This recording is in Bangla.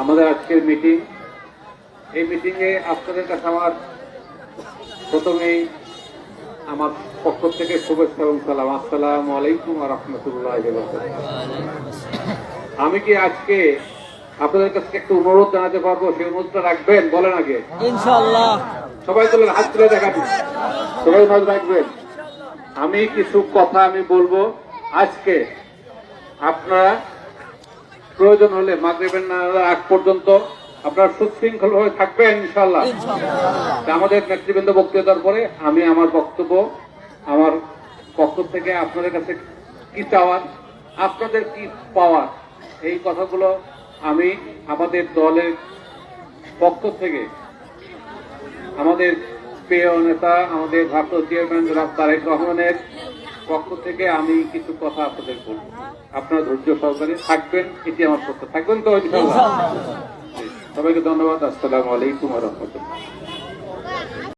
আমাদের আজকের মিটিং এই মিটিংয়ে আপনাদের কাছে আমার প্রথমেই আমার পক্ষ থেকে শুভেচ্ছা এবং সালাম। আসসালামু আলাইকুম রহমতুল্লাহ আমি কি আজকে আপনাদের কাছে একটু অনুরোধ জানাতে পারব? সেই অনুরোধটা রাখবেন? বলেন আগে। ইনশাল্লাহ সবাই তোলেন হাত তুলে দেখাবি সবাই নজর রাখবেন। আমি কিছু কথা আমি বলব। আজকে আপনারা প্রয়োজন হলে মাগরিবের নামাজের আগ পর্যন্ত আপনারা সুশৃঙ্খল ভাবে থাকবেন ইনশাল্লাহ আমাদের নেতৃবৃন্দ বক্তৃতার পরে আমি আমার বক্তব্য আমার পক্ষ থেকে আপনাদের কাছে কি চাওয়ার আপনাদের কি পাওয়ার এই কথাগুলো আমি আমাদের দলের পক্ষ থেকে আমাদের প্রিয় নেতা আমাদের ভারত চেয়ারম্যান জনাব তারেক রহমানের পক্ষ থেকে আমি কিছু কথা আপনাদের বলব। আপনারা ধৈর্য সহকারে থাকবেন এটি আমার পক্ষ থাকবেন তো? সবাইকে ধন্যবাদ। আসসালামু আলাইকুম রহমতুল্লাহ।